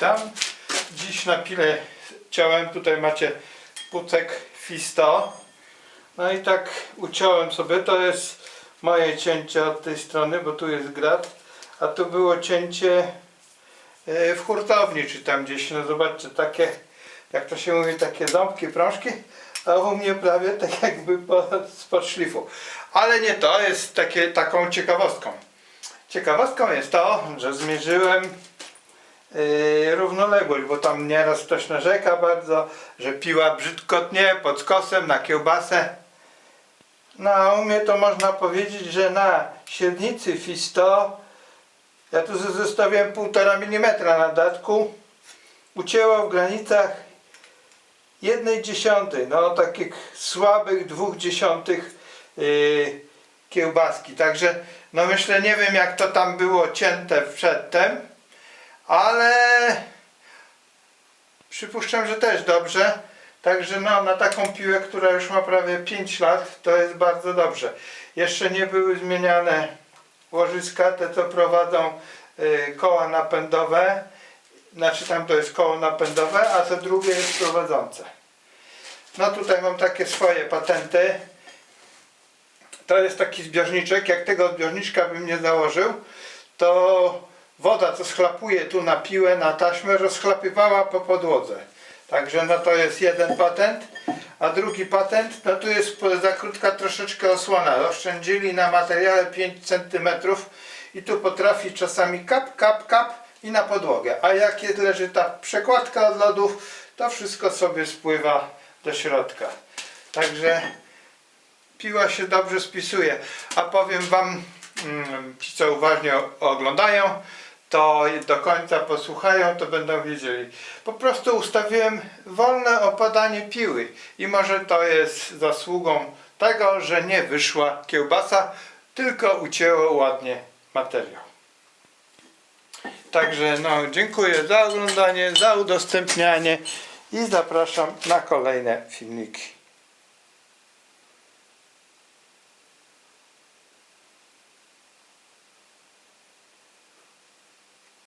witam. Dziś na pile ciałem, tutaj macie pucek Fisto. No i tak uciąłem sobie, to jest moje cięcie od tej strony, bo tu jest grat, a tu było cięcie e, w hurtowni, czy tam gdzieś, no zobaczcie, takie, jak to się mówi, takie ząbki, prążki, a u mnie prawie tak jakby po, spod szlifu. Ale nie to, jest takie, taką ciekawostką. Ciekawostką jest to, że zmierzyłem równoległość, bo tam nieraz ktoś narzeka bardzo, że piła brzydko tnie pod skosem na kiełbasę. No a u mnie to można powiedzieć, że na średnicy Fisto ja tu zostawiłem 1,5 mm na datku ucięło w granicach jednej dziesiątej, no takich słabych dwóch dziesiątych yy, kiełbaski. Także no myślę, nie wiem jak to tam było cięte przedtem, ale przypuszczam, że też dobrze. Także no, na taką piłę, która już ma prawie 5 lat, to jest bardzo dobrze. Jeszcze nie były zmieniane łożyska, te co prowadzą y, koła napędowe. Znaczy tam to jest koło napędowe, a to drugie jest prowadzące. No tutaj mam takie swoje patenty. To jest taki zbiorniczek. Jak tego zbiorniczka bym nie założył, to woda, co schlapuje tu na piłę, na taśmę, rozchlapywała po podłodze. Także no to jest jeden patent. A drugi patent, no tu jest za krótka troszeczkę osłona. Oszczędzili na materiale 5 cm i tu potrafi czasami kap, kap, kap i na podłogę. A jak leży ta przekładka od lodów, to wszystko sobie spływa do środka. Także piła się dobrze spisuje. A powiem Wam, mm, ci co uważnie oglądają, to do końca posłuchają, to będą wiedzieli. Po prostu ustawiłem wolne opadanie piły i może to jest zasługą tego, że nie wyszła kiełbasa, tylko ucięło ładnie materiał. Także no, dziękuję za oglądanie, za udostępnianie i zapraszam na kolejne filmiki.